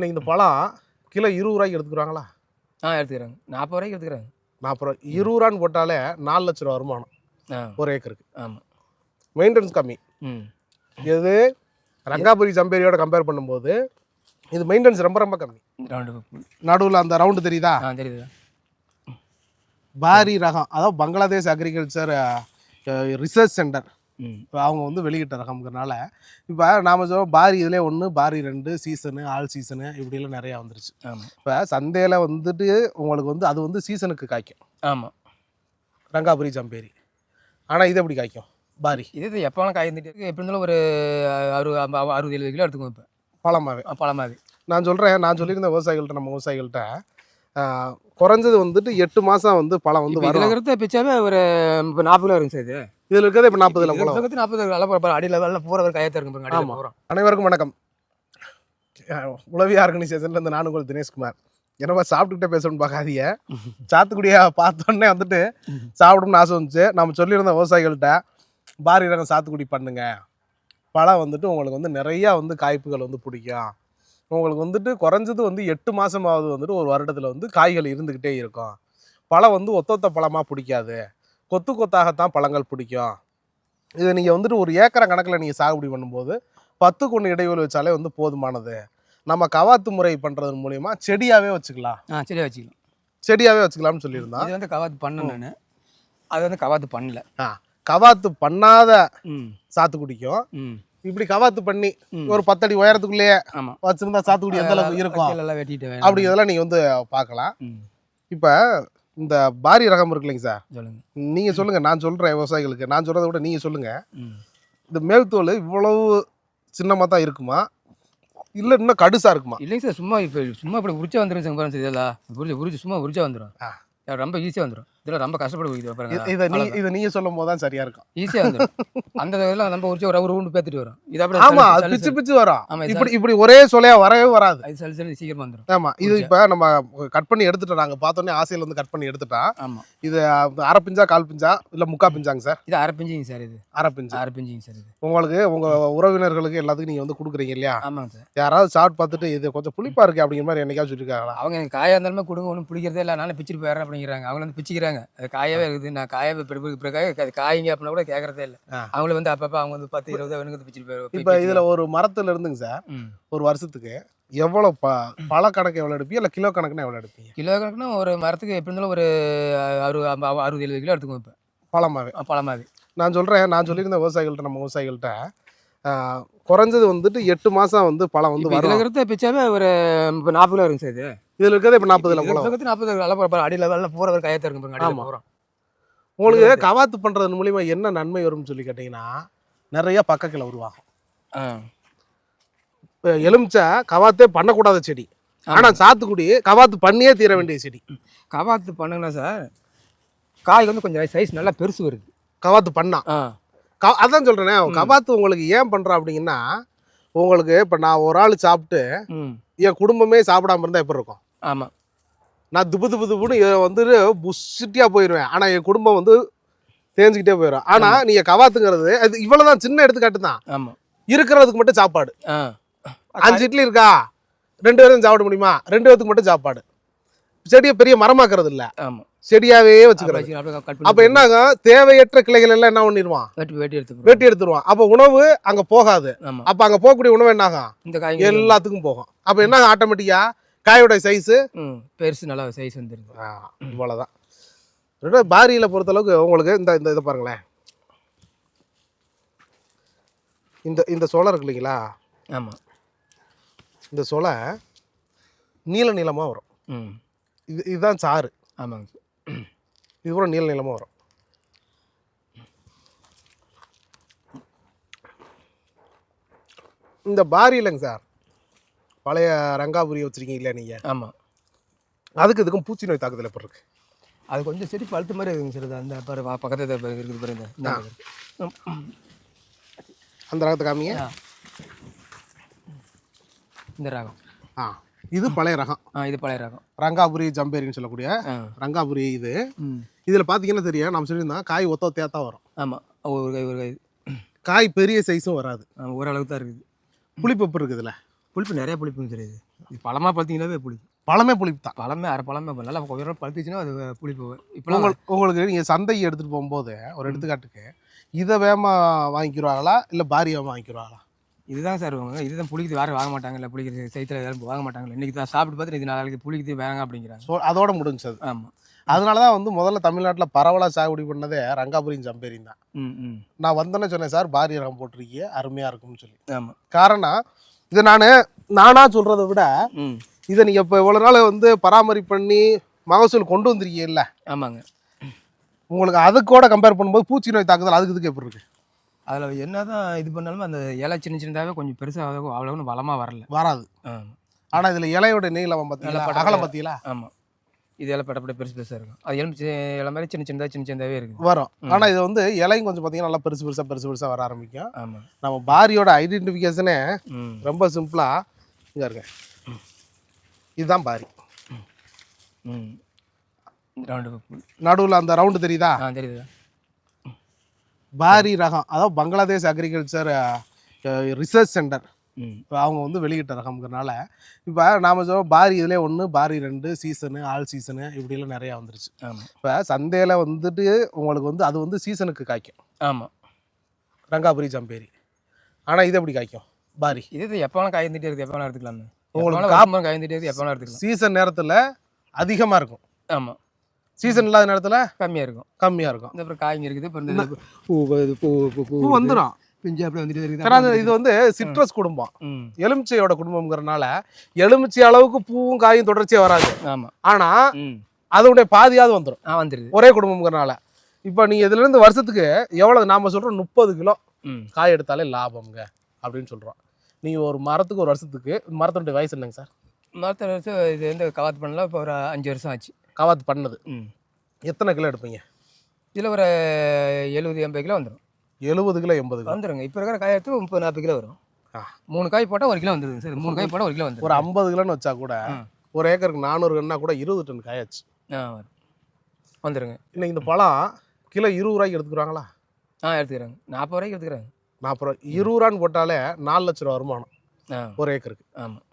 இன்னைக்கு இந்த பழம் கிலோ இருபது ரூபாய்க்கு எடுத்துக்கிறாங்களா? ஆ எடுத்துக்கிறாங்க. நாற்பது ரூபாய்க்கு எடுத்துக்கிறாங்க. நாற்பது ரூபா இருபது ரூபான்னு போட்டாலே நாலு லட்ச ரூபா வருமானம். ஒரு ஏக்கருக்கு. ஆமாம் மெயின்டெனன்ஸ் கம்மி. ம். எது ரங்காபுரி ஜம்பேரியோட கம்பேர் பண்ணும்போது இது மெயின்டெனன்ஸ் ரொம்ப ரொம்ப கம்மி. நடுவில் அந்த ரவுண்டு தெரியுதா? தெரியுது. பாரி ரகம் அதாவது பங்களாதேஷ் அக்ரிகல்ச்சர் ரிசர்ச் சென்டர் இப்போ அவங்க வந்து வெளியிட்ட ரகம்ங்கிறனால இப்போ நாம சொல்ல பாரி இதுலேயே ஒன்று பாரி ரெண்டு சீசனு ஆல் சீசனு இப்படிலாம் நிறையா வந்துருச்சு. இப்போ சந்தையில் வந்துட்டு உங்களுக்கு வந்து அது வந்து சீசனுக்கு காய்க்கும். ஆமாம் ரங்காபுரி ஜம்பேரி. ஆனால் இது எப்படி காய்க்கும்? பாரி. இது எப்போ வேணால் காய் இருந்துட்டு இருக்கு. எப்படி இருந்தாலும் ஒரு அறுபது அறுபது எழுபது கிலோ எடுத்துக்குவோம் இப்போ. பழமாவே. பழமாவே. நான் சொல்கிறேன் நான் சொல்லியிருந்தேன் விவசாயிகள்கிட்ட நம்ம விவசாயிகள்கிட்ட குறைஞ்சது வந்துட்டு எட்டு மாதம் வந்து பழம் வந்து இதில் இருக்கிறத பிச்சாவே ஒரு இப்போ நாற்பது கிலோ இருக்குங்க சார் இது. இதில் இருக்கிறது இப்போ போல இருக்கிறது நாற்பது நல்லா போகிற அடியில் வெள்ள போகிற ஒரு கையத்தை இருக்கும் பாருங்க அனைவருக்கும் வணக்கம். உளவி ஆர்கனைசேஷன்லேருந்து நான் உங்கள் தினேஷ்குமார். என்னப்பா சாப்பிட்டுக்கிட்டே பேசணும்னு பார்க்காதீங்க. சாத்துக்குடியா பார்த்தோன்னே வந்துட்டு சாப்பிடணும்னு ஆசை வந்துச்சு. நம்ம சொல்லியிருந்த விவசாயிகள்கிட்ட பாரி ரகம் சாத்துக்குடி பண்ணுங்க. பழம் வந்துட்டு உங்களுக்கு வந்து நிறையா வந்து காய்ப்புகள் வந்து பிடிக்கும். உங்களுக்கு வந்துட்டு குறைஞ்சது வந்து எட்டு மாதமாவது வந்துட்டு ஒரு வருடத்தில் வந்து காய்கள் இருந்துக்கிட்டே இருக்கும். பழம் வந்து ஒத்தொத்த பழமாக பிடிக்காது. கொத்து கொத்தாகத்தான் பழங்கள் பிடிக்கும். இதை நீங்கள் வந்துட்டு ஒரு ஏக்கரை கணக்கில் நீங்கள் சாகுபடி பண்ணும்போது பத்துக்கு ஒன்று இடைவெளி வச்சாலே வந்து போதுமானது. நம்ம கவாத்து முறை பண்ணுறது மூலிமா செடியாகவே வச்சுக்கலாம். ஆ சரியா வச்சுக்கலாம். செடியாகவே வச்சுக்கலாம்னு சொல்லியிருந்தான் இது வந்து கவாத்து பண்ணேன் நான். அது வந்து கவாத்து பண்ணல. ஆ கவாத்து பண்ணாத சாத்துக்குடிக்கும் இப்படி கவாத்து பண்ணி. ஒரு பத்தடி உயரத்துக்குள்ளேயே வச்சிருந்தா சாத்துக்குடி எந்த அளவுக்கு இருக்கும்? அப்படி இதெல்லாம் நீங்கள் வந்து பார்க்கலாம். இப்போ இந்த பாரி ரகம் இருக்கு இல்லைங்க சார்? சொல்லுங்க. நீங்கள் சொல்லுங்கள் நான் சொல்கிறேன் விவசாயிகளுக்கு. நான் சொல்கிறத விட நீங்கள் சொல்லுங்கள் இந்த மேல்தோல் இவ்வளவு சின்னமாக தான் இருக்குமா? இல்லை இன்னும் கடுசாக இருக்குமா? இல்லைங்க சார் சும்மா இப்போ சும்மா இப்படி உரிச்சா வந்துடும் சார் இதெல்லாம். உரிச்சு உரிச்சு சும்மா உரிச்சா வந்துடும். ரொம்ப ஈஸியாக வந்துடும் இதெல்லாம் ரொம்ப பாருங்க. இதை நீ இதை நீங்கள் சொல்லும் போது தான் சரியாக இருக்கும். ஈஸியாக வந்துடும் அந்த இதெல்லாம் நம்ம உரிச்சு ஒரு ஒரு ரவுண்டு பேத்துட்டு வரும். இது அப்படியே ஆமா அது பிச்சு பிச்சு வரும். ஆமா, இப்படி இப்படி ஒரே சொலையா வரவே வராது. அது சளி சளி சீக்கிரமா வந்துடும் ஆமா இது. இப்ப நம்ம கட் பண்ணி எடுத்துட்டோம். நாங்க பார்த்தோன்னே ஆசையில வந்து கட் பண்ணி எடுத்துட்டோம் ஆமாம் இது அரை பிஞ்சா கால் பிஞ்சா இல்ல முக்கா பிஞ்சாங்க சார்? இது அரை பிஞ்சிங்க சார் இது. அரை பிஞ்சு. அரை பிஞ்சிங்க சார் இது. உங்களுக்கு உங்க உறவினர்களுக்கு எல்லாத்துக்கும் நீங்க வந்து கொடுக்குறீங்க இல்லையா? ஆமாங்க சார். யாராவது சாப்பிட்டு பார்த்துட்டு இது கொஞ்சம் புளிப்பா இருக்கு அப்படிங்கிற மாதிரி என்னைக்காவது சொல்லியிருக்காங்களா அவங்க காயாக இருந்தாலுமே கொடுங்க ஒன்றும் பிடிக்கிறதே இல்லை. நானும் பிச்சுட்டு போயிடுறேன் அப்படிங்கிறாங்க. அவங்க வந்து பிச்சுக்கிறாங்க. அது காயாவே இருக்குது. நான் காயாவே பிறகு பிறகு அது காய்ங்க அப்படின்னா கூட கேட்கறதே இல்லை. அவங்கள வந்து அப்பப்போ அவங்க வந்து பத்து இருபது அவனுக்கு பிச்சுட்டு போயிடுவோம் இப்ப இதுல ஒரு மரத்துல இருந்துங்க சார். ஒரு வருஷத்துக்கு எவ்வளவு ப பழ கணக்கு எவ்வளவு எடுப்பீங்க? இல்ல கிலோ கணக்குன்னு எவ்வளவு எடுப்பீங்க? கிலோ கணக்குனா ஒரு மரத்துக்கு எப்படி இருந்தாலும் ஒரு அறுபது அறுபது எழுபது கிலோ எடுத்துக்குவோம் இப்போ. பழமாவே. பழமாவே. நான் சொல்றேன் நான் சொல்லியிருந்த விவசாயிகள்கிட்ட நம்ம விவசாயிகள்கிட்ட குறைஞ்சது வந்துட்டு எட்டு மாசம் வந்து பழம் வந்து இருக்கிறத பிச்சாவே ஒரு இப்போ நாற்பது கிலோ இருக்குங்க சார் இது. இதுல இருக்கிறது இப்ப போல பக்கத்து நாற்பது போகிற அடியில் வெள்ள போகிற ஒரு கையத்தை இருக்கும் பாருங்க ஆமா. அடியில் போகிறோம் உங்களுக்கு கவாத்து பண்றது மூலியமா என்ன நன்மை வரும்னு சொல்லி கேட்டீங்கன்னா நிறைய பக்கக்கிளை உருவாகும். இப்ப எலுமிச்சை கவாத்தே பண்ணக்கூடாத செடி. ஆனா சாத்துக்குடி கவாத்து பண்ணியே தீர வேண்டிய செடி. கவாத்து பண்ணுங்கன்னா சார் காய் வந்து கொஞ்சம் சைஸ் நல்லா பெருசு வருது. கவாத்து பண்ணா. அதான் சொல்றேனே கவாத்து உங்களுக்கு ஏன் பண்றோம் அப்படிங்கன்னா உங்களுக்கு இப்ப நான் ஒரு ஆள் சாப்பிட்டு என் குடும்பமே சாப்பிடாம இருந்தா எப்படி இருக்கும்? ஆமாம் நான் துபு துபு துபுன்னு எ- வந்துட்டு புஷ்டியா போயிடுவேன் ஆனா என் குடும்பம் வந்து தேஞ்சுக்கிட்டே போயிடும் ஆனா நீங்க கவாத்துங்கிறது அது இவ்வளவுதான் சின்ன எடுத்துக்காட்டு தான். ஆமாம் இருக்கிறதுக்கு மட்டும் சாப்பாடு. அஞ்சு இட்லி இருக்கா? ரெண்டு பேரும் சாப்பிட முடியுமா? ரெண்டு பேத்துக்கு மட்டும் சாப்பாடு. செடியை பெரிய மரமாக்குறது இல்ல ஆமாம் செடியாவே வச்சுக்கிறது. கட் அப்ப என்ன ஆகும்? தேவையற்ற கிளைகள் எல்லாம் என்ன பண்ணிடுவான்? வெட்டி எடுத்து வெட்டி எடுத்துருவான். அப்ப உணவு அங்க போகாது. அப்ப அங்க போகக்கூடிய உணவு என்ன ஆகும்? எல்லாத்துக்கும் போகும். அப்ப என்ன ஆகும்? ஆட்டோமேட்டிக்கா காயோட சைஸ் ம் பெருசு நல்லா சைஸ் வந்துருது. இவ்வளவுதான். ரெண்டாவது பாரியில பொறுத்த அளவுக்கு உங்களுக்கு இந்த இந்த இதை பாருங்களேன். இந்த இந்த சோளம் இருக்கு இல்லைங்களா? ஆமாம் இந்த சோளை நீள நீளமா வரும். ம். இது இதுதான் சாறு. ஆமாங்க சார். இது கூட நீள நீளமா வரும். இந்த பாரி இல்லைங்க சார். பழைய ரங்காபுரி வச்சிருக்கீங்களா நீங்க? ஆமாம் அதுக்கு இதுக்கும் பூச்சி நோய் தாக்குதல் எப்படி இருக்கு அது கொஞ்சம் செடி பழுத்த மாதிரி இருக்குங்க சார் அந்த பாரு பக்கத்துல இருக்குது பாருங்க. அந்த ரகத்தை காமிங்க. இந்த ராகம். ஆ. இது பழைய ரகம். ஆ இது பழைய ராகம். ரங்காபுரி ஜம்பேரின்னு சொல்லக்கூடிய ரங்காபுரி இது. இதில் பார்த்தீங்கன்னா தெரியும் நம்ம சொல்லியிருந்தோம் காய் ஒத்த ஒத்தையாக தான் வரும். ஆமாம் ஒரு கை ஒரு கை. காய் பெரிய சைஸும் வராது. ஓரளவுக்கு தான் இருக்குது. புளிப்பப்பு இருக்குதுல்ல புளிப்பு நிறைய புளிப்புங்க சார் இது. பழமாக பார்த்தீங்கன்னாவே புளிக்கும் பழமே புளிப்பு தான். பழமே அரை பழமே இப்ப நல்லா கொஞ்சம் நேரம் பழுத்துச்சுன்னா அது புளிப்பு இப்போலாம் உங்களுக்கு நீங்கள் சந்தைக்கு எடுத்துகிட்டு போகும்போது ஒரு எடுத்துக்காட்டுக்கு இதை வேமா வாங்கிக்கிறாங்களா இல்லை பாரியாக வாங்கிக்கிறாங்களா இதுதான் சார் வாங்க இதுதான் புளிக்குது. வேறு வாங்க மாட்டாங்கல்ல புளிக்கிறது சைத்தில் யாரும் வாங்க மாட்டாங்கல்ல இன்றைக்கி தான் சாப்பிட்டு பார்த்துட்டு இது நாளைக்கு புளிக்குது வேணாங்க அப்படிங்கிறாங்க. ஸோ அதோட முடிஞ்சது ஆமாம் அதனால தான் வந்து முதல்ல தமிழ்நாட்டில் பரவலாக சாகுபடி பண்ணதே ரங்காபுரியும் சம்பேரியும் தான். நான் வந்தேன்னு சொன்னேன் சார் பாரி ரகம் போட்டிருக்கீங்க அருமையாக இருக்கும்னு சொல்லி. ஆமாம் காரணம் இது நான் நானாக சொல்கிறத விட இதை நீங்கள் இப்போ இவ்வளோ நாள் வந்து பராமரிப்பு பண்ணி மகசூல் கொண்டு வந்திருக்கீங்கல்ல? ஆமாங்க. உங்களுக்கு அதுக்கூட கம்பேர் பண்ணும்போது பூச்சி நோய் தாக்குதல் அதுக்கு இதுக்கு எப்படி இருக்கு? அதில் என்ன தான் இது பண்ணாலும் அந்த இலை சின்ன சின்னதாகவே கொஞ்சம் பெருசாக அவ்வளோன்னு பலமாக வரல. வராது. ஆனால் இதில் இலையோட நீளம் பார்த்தீங்களா அகலம் பார்த்தீங்களா ஆமாம் இது இலை பட்டப்பட்ட பெருசு பெருசாக இருக்கும். அது எலும்பு இலை மாதிரி சின்ன சின்னதாக சின்ன சின்னதாகவே இருக்குது வரும். ஆனால் இது வந்து இலையும் கொஞ்சம் பார்த்தீங்கன்னா நல்லா பெருசு பெருசாக பெருசு பெருசாக வர ஆரம்பிக்கும். ஆமாம் நம்ம பாரியோட ஐடென்டிஃபிகேஷனே ரொம்ப சிம்பிளாக இங்கே இருங்க. இதுதான் பாரி. ம். ரவுண்டு புல் நடுவில் அந்த ரவுண்டு தெரியுதா? தெரியுதா. பாரி ரகம். அதாவது பங்களாதேஷ் அக்ரிகல்ச்சர் ரிசர்ச் சென்டர் அவங்க வந்து வெளியிட்ட ரகம்ங்கிறனால இப்போ நாம சொல்ல பாரி இதுலேயே ஒன்று பாரி ரெண்டு சீசனு ஆல் சீசனு இப்படிலாம் நிறையா வந்துருச்சு இப்போ சந்தையில் வந்துட்டு உங்களுக்கு வந்து அது வந்து சீசனுக்கு காய்க்கும் ஆமாம் ரங்காபுரி ஜம்பேரி ஆனால் இது எப்படி காய்க்கும் பாரி இது எப்போ வேணாலும் காய் இருந்துட்டே இருக்குது எப்போ வேணாலும் எடுத்துக்கலாமே உங்களுக்கு உங்களுக்கு காப்பு காய் இருந்துட்டே இருக்குது எப்போ எடுத்துக்கலாம் சீசன் நேரத்தில் அதிகமாக இருக்கும் ஆமாம் சீசன் இல்லாத நேரத்தில் கம்மியாக இருக்கும் கம்மியாக இருக்கும் அப்புறம் காய்ங்க இருக்குது பூ பூ பூ வந்துடும் பிஞ்சு அப்படியே வந்துட்டு இருக்குது. ஏன்னா அது- இது வந்து சிட்ரஸ் குடும்பம். எலுமிச்சையோட குடும்பம்ங்கிறனால எலுமிச்சை அளவுக்கு பூவும் காயும் தொடர்ச்சியாக வராது. ஆமாம் ஆனால் அதோடைய பாதியாவது வந்துடும் ஆ வந்துடுது ஒரே குடும்பம்ங்கிறனால. இப்போ நீங்கள் இதுலேருந்து வருஷத்துக்கு எவ்வளோ நாம சொல்கிறோம் முப்பது கிலோ காய் எடுத்தாலே லாபம்ங்க அப்படின்னு சொல்கிறோம் நீங்கள் ஒரு மரத்துக்கு ஒரு வருஷத்துக்கு மரத்தினுடைய வயசு என்னங்க சார்? மரத்த வருஷம் இது வந்து கவாத்து பண்ணலாம் இப்போ ஒரு அஞ்சு வருஷம் ஆச்சு. கவாத்து பண்ணது. ம். எத்தனை கிலோ எடுப்பீங்க? இதில் ஒரு எழுபது எண்பது கிலோ வந்துடும் எழுபது கிலோ எண்பது கிலோ? வந்துருங்க. இப்போ இருக்கிற காய் எடுத்து முப்பது நாற்பது கிலோ வரும். மூணு காய் போட்டால் ஒரு கிலோ வந்துடுது சார். மூணு காய் போட்டால் ஒரு கிலோ ஒரு வந்துடும் ஐம்பது கிலோன்னு வச்சா கூட. ஒரு ஏக்கருக்கு நானூறு கன்னா கூட இருபது டன் காயாச்சு. வந்துருங்க. இன்னைக்கு இந்த பழம் கிலோ இருபது ரூபாய்க்கு எடுத்துக்கிறாங்களா? ஆ எடுத்துக்கிறாங்க. நாற்பது ரூபாய்க்கு எடுத்துக்கிறாங்க. நாற்பது ரூபா இருபது ரூபான்னு போட்டாலே நாலு லட்ச ரூபா வருமானம். ஒரு ஏக்கருக்கு. ஆமாம்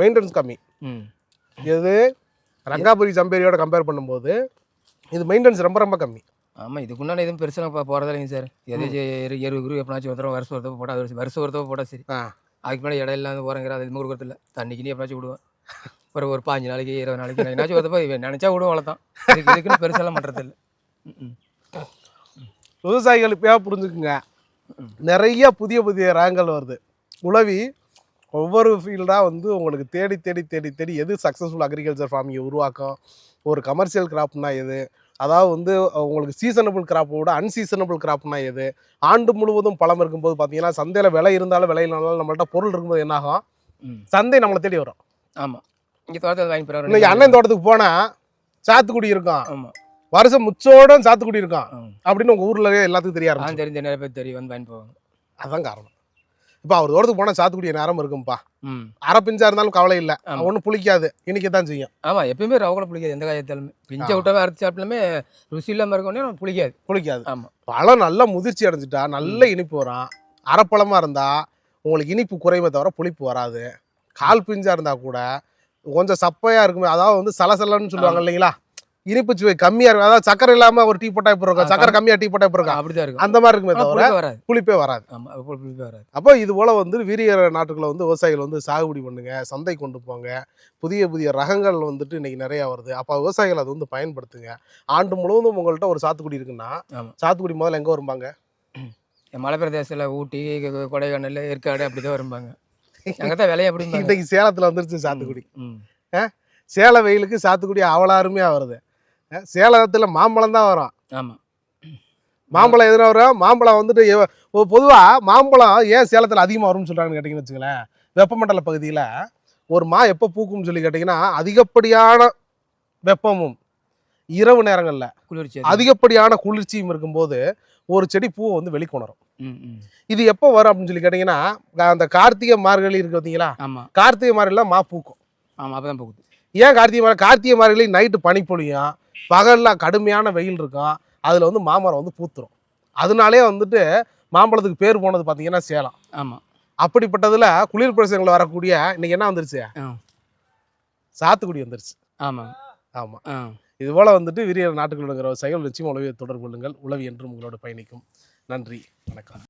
மெயின்டெனன்ஸ் கம்மி. எது ரங்காபுரி சம்பேரியோட கம்பேர் பண்ணும்போது இது மெயின்டெனன்ஸ் ரொம்ப ரொம்ப கம்மி. ஆமாம் இதுக்கு முன்னாடி எதுவும் பெருசாக இப்போ போகிறதா இல்லைங்க சார். எது எருவு குரு எப்பனாச்சும் ஒரு தடவை வருஷம் ஒரு தடவை போட்டால் அது வருஷம் வருஷம் ஒரு தடவை போட்டால் சரி அதுக்கு மேலே இடம் இல்லாத போகிறங்கிற அது எதுவும் கொடுக்கறதில்ல. தண்ணிக்கு எப்பனாச்சும் விடுவேன். ஒரு ஒரு பாஞ்சு நாளைக்கு இருபது நாளைக்கு நான் என்னாச்சும் ஒரு தடவை இவன் நினச்சா விடுவோம் அவ்வளோதான் இதுக்கு இதுக்குன்னு பெருசாலாம் பண்ணுறதில்ல விவசாயிகள் இப்போயா புரிஞ்சுக்குங்க. நிறைய புதிய புதிய ரகங்கள் வருது. உழவி ஒவ்வொரு ஃபீல்டாக வந்து உங்களுக்கு தேடி தேடி தேடி தேடி எது சக்ஸஸ்ஃபுல் அக்ரிகல்ச்சர் ஃபார்மிங்கை உருவாக்கும்? ஒரு கமர்ஷியல் கிராப்னா எது? அதாவது வந்து உங்களுக்கு சீசனபிள் கிராப்பை விட அன்சீசனபிள் கிராப்னா எது? ஆண்டு முழுவதும் பழம் இருக்கும்போது பார்த்தீங்கன்னா சந்தையில் விலை இருந்தாலும் விலை இல்லைனாலும் நம்மள்ட்ட பொருள் இருக்கும்போது என்னாகும் சந்தை நம்மளை தேடி வரும். ஆமாம் இங்கே தோட்டத்தில் வாங்கி போகிறாங்க இன்னைக்கு அண்ணன் தோட்டத்துக்கு போனால் சாத்துக்குடி இருக்கும். ஆமாம் வருஷம் முச்சோட சாத்துக்குடி இருக்கும். அப்படின்னு உங்கள் ஊரில் எல்லாத்துக்கும் தெரிய ஆரம்பிச்சு தெரிஞ்ச நிறைய பேர் தெரியும் வந்து வாங்கி போவாங்க. அதான் காரணம். இப்போ அவர் தோட்டத்துக்கு போனால் சாத்துக்குடி நேரம் இருக்கும்பா. ம். அரை பிஞ்சா இருந்தாலும் கவலை இல்லை. ஒன்றும் புளிக்காது. இனிக்க தான் செய்யும். ஆமாம் எப்பயுமே ரவ கூட பிடிக்காது எந்த காயத்தாலுமே. பிஞ்சை விட்டாவே அரைச்சி சாப்பிட்டாலுமே ருசி இல்லாமல் இருக்கோன்னே பிடிக்காது புளிக்காது. ஆமாம் பழம் நல்லா முதிர்ச்சி அடைஞ்சிட்டா நல்ல இனிப்பு வரும். அரைப்பழமா இருந்தா உங்களுக்கு இனிப்பு குறையுமே தவிர புளிப்பு வராது. கால் பிஞ்சா இருந்தா கூட கொஞ்சம் சப்பையா இருக்குமே அதாவது வந்து சலசலன்னு சொல்லுவாங்க இல்லைங்களா? இனிப்பு சுவை கம்மியா இருக்கும். அதாவது சக்கரை இல்லாம ஒரு டீ போட்டா இப்போ இருக்கும்? சக்கரை கம்மியா டீ போட்டா இப்போ இருக்கும்? அப்படி தான் இருக்கும். அந்த மாதிரி இருக்குமே தவிர புளிப்பே வராது. புளிப்பே வராது. அப்போ இது போல் வந்து வீரிய நாட்டுகளை வந்து விவசாயிகள் வந்து சாகுபடி பண்ணுங்க சந்தை கொண்டு போங்க. புதிய புதிய ரகங்கள் வந்துட்டு இன்னைக்கு நிறையா வருது. அப்போ விவசாயிகள் அதை வந்து பயன்படுத்துங்க. ஆண்டு முழுவதும் உங்கள்கிட்ட ஒரு சாத்துக்குடி இருக்குன்னா. சாத்துக்குடி முதல்ல எங்கே வரும்பாங்க? மலை பிரதேசத்தில் ஊட்டி கொடைக்கானல் ஏற்காடு அப்படி தான் வரும்பாங்க. அங்கே தான் விலையை அப்படி இன்னைக்கு சேலத்தில் வந்துருச்சு சாத்துக்குடி. சேல வெயிலுக்கு சாத்துக்குடி அவ்வளோ அருமையாக வருது. சேலத்தில் மாம்பழம் தான் வரும். ஆமாம் மாம்பழம் எதுனா வரும்? மாம்பழம் வந்துட்டு பொதுவாக மாம்பழம் ஏன் சேலத்தில் அதிகமாக வரும்னு சொல்கிறாங்கன்னு கேட்டிங்கன்னு வச்சுங்களேன் வெப்பமண்டல பகுதியில் ஒரு மா எப்போ பூக்கும்னு சொல்லி கேட்டிங்கன்னா அதிகப்படியான வெப்பமும் இரவு நேரங்களில் குளிர்ச்சி அதிகப்படியான குளிர்ச்சியும் இருக்கும்போது ஒரு செடி பூவை வந்து வெளிக்கொணரும் இது எப்போ வரும் அப்படின்னு சொல்லி கேட்டிங்கன்னா அந்த கார்த்திகை மார்கழி இருக்கு பார்த்தீங்களா ஆமாம் கார்த்திகை மார்கழியில் மா பூக்கும். ஆமாம் அப்போ தான் போகுது ஏன் கார்த்திகை மார்கழி? கார்த்திகை மார்கழி நைட்டு பனி பொழியும் பகலில் கடுமையான வெயில் இருக்கும் அதில் வந்து மாமரம் வந்து பூத்துரும். அதனாலே வந்துட்டு மாம்பழத்துக்கு பேர் போனது பார்த்தீங்கன்னா சேலம். ஆமாம் அப்படிப்பட்டதில் குளிர் பிரதேசங்களில் வரக்கூடிய இன்னைக்கு என்ன வந்துருச்சு? சாத்துக்குடி வந்துருச்சு. ஆமாம் ஆமாம் இது போல் வந்துட்டு விரிய நாட்டுக்குள்ள விவசாயிகள் நிச்சயம் உளவியை தொடர்பு கொள்ளுங்கள். உளவி என்றும் உங்களோட பயணிக்கும். நன்றி. வணக்கம்.